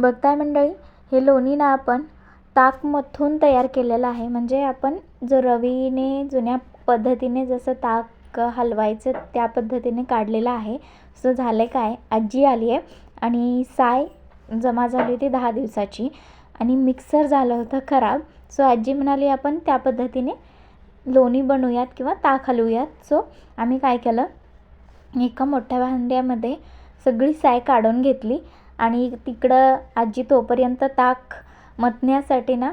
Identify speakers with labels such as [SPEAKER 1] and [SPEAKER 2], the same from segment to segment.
[SPEAKER 1] बघताय मंडळी हे लोणी ना आपण ताकमथून तयार केलेलं आहे. म्हणजे आपण जो रवीने जुन्या पद्धतीने जसं ताक हलवायचं त्या पद्धतीने काढलेलं आहे. सो झालं काय? आजी आली आहे आणि साय जमा झाली होती दहा दिवसाची आणि मिक्सर झालं होतं खराब. सो आजी म्हणाली आपण त्या पद्धतीने लोणी बनवूयात किंवा ताक हलवूयात. सो आम्ही काय केलं? एका मोठ्या भांड्यामध्ये सगळी साय काढून घेतली. आणि तिकडं आजी तोपर्यंत ताक मथण्यासाठी ना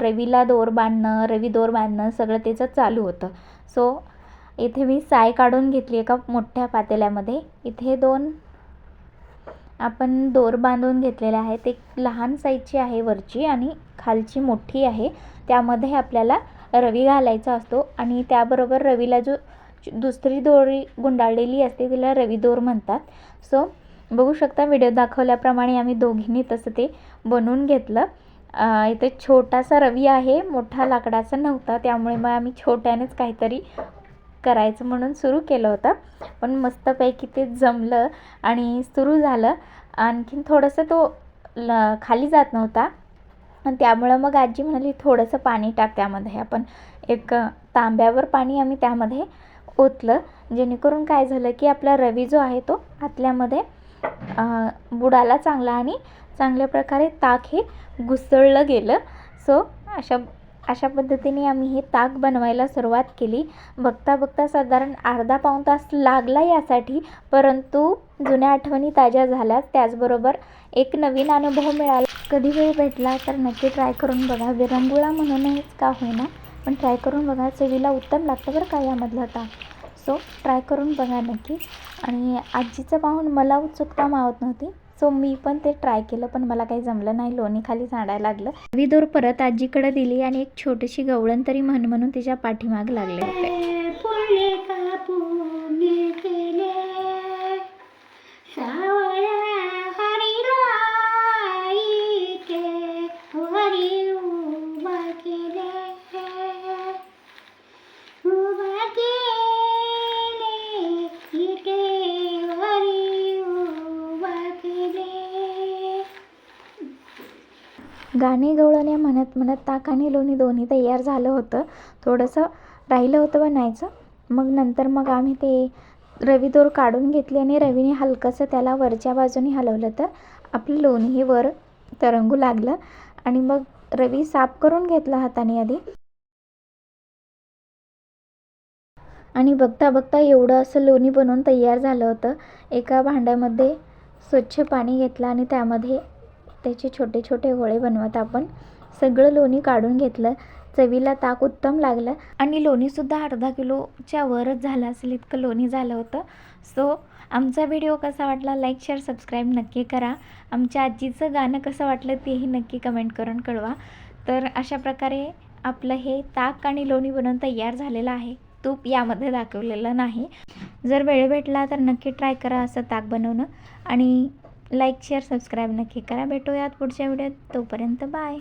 [SPEAKER 1] रवीला दोर बांधणं रवी दोर बांधणं सगळं त्याचं चालू होतं. सो इथे मी साय काढून घेतली एका मोठ्या पातेल्यामध्ये. इथे दोन आपण दोर बांधून घेतलेले आहेत. एक लहान साईजची आहे वरची आणि खालची मोठी आहे. त्यामध्ये आपल्याला रवी घालायचा असतो आणि त्याबरोबर रवीला जो दुसरी दोरी गुंडाळलेली असते तिला रवी दोर म्हणतात. सो बघू शकता व्हिडिओ दाखवल्याप्रमाणे आम्ही दोघींनी तसं ते बनवून घेतलं. इथे छोटासा रवी आहे मोठा लाकडाचा नव्हता त्यामुळे मग आम्ही छोट्यानेच काहीतरी करायचं म्हणून सुरू केलं होतं. पण मस्तपैकी ते जमलं आणि सुरू झालं. आणखीन थोडंसं तो ल खाली जात नव्हता. आणि त्यामुळं मग आजी म्हणाली थोडंसं पाणी टाक त्यामध्ये. आपण एक तांब्यावर पाणी आम्ही त्यामध्ये ओतलं. जेणेकरून काय झालं की आपला रवी जो आहे तो आतल्यामध्ये बुडाला चांगला आणि चांगल्या प्रकारे ताक हे घुसळलं गेलं. सो अशा अशा पद्धतीने आम्ही हे ताक बनवायला सुरुवात केली. बघता बघता साधारण अर्धा पाऊण तास लागला यासाठी परंतु जुन्या आठवणी ताज्या झाल्या त्याचबरोबर एक नवीन अनुभव मिळाला. कधी वेळ भेटला तर नक्की ट्राय करून बघा. विरंगुळा म्हणूनच का होईना पण ट्राय करून बघा. चवीला उत्तम लागतं बरं का यामधलं ताक. सो ट्राय करून बघा नक्की. आणि आजीचं पाहून मला उत्सुकता मावत नव्हती. सो मी पण ते ट्राय केलं पण मला काही जमलं नाही. लोणी खाली सांडायला लागलं. विदोर परत आजीकडे दिली आणि एक छोटीशी गवळण तरी म्हण म्हणून तिच्या पाठीमाग लागले होते. गाणे गवळणे म्हणत म्हणत ताक आणि लोणी दोन्ही तयार झालं होतं. थोडंसं राहिलं होतं बनायचं. मग नंतर मग आम्ही ते रवी दोर काढून घेतली आणि रवीने हलकंसं त्याला वरच्या बाजूने हलवलं तर आपलं लोणी हे वर तरंगू लागलं. आणि मग रवी साफ करून घेतला हाताने आधी. आणि बघता बघता एवढं असं लोणी बनवून तयार झालं होतं. एका भांड्यामध्ये स्वच्छ पाणी घेतलं आणि त्यामध्ये त्याचे छोटे छोटे गोळे बनवत आपण सगळं लोणी काढून घेतलं. चवीला ताक उत्तम लागलं. आणि लोणीसुद्धा अर्धा किलोच्या वरच झालं असेल इतकं लोणी झालं होतं. सो आमचा व्हिडिओ कसा वाटला लाईक शेअर सबस्क्राईब नक्की करा. आमच्या आजीचं गाणं कसं वाटलं तेही नक्की कमेंट करून कळवा. तर अशा प्रकारे आपलं हे ताक आणि लोणी बनवून तयार झालेलं आहे. तूप यामध्ये दाखवलेलं नाही. जर वेळ भेटला तर नक्की ट्राय करा असं ताक बनवणं. आणि लाईक शेअर सबस्क्राईब नक्की करा. भेटूयात पुढच्या व्हिडिओत. तोपर्यंत बाय.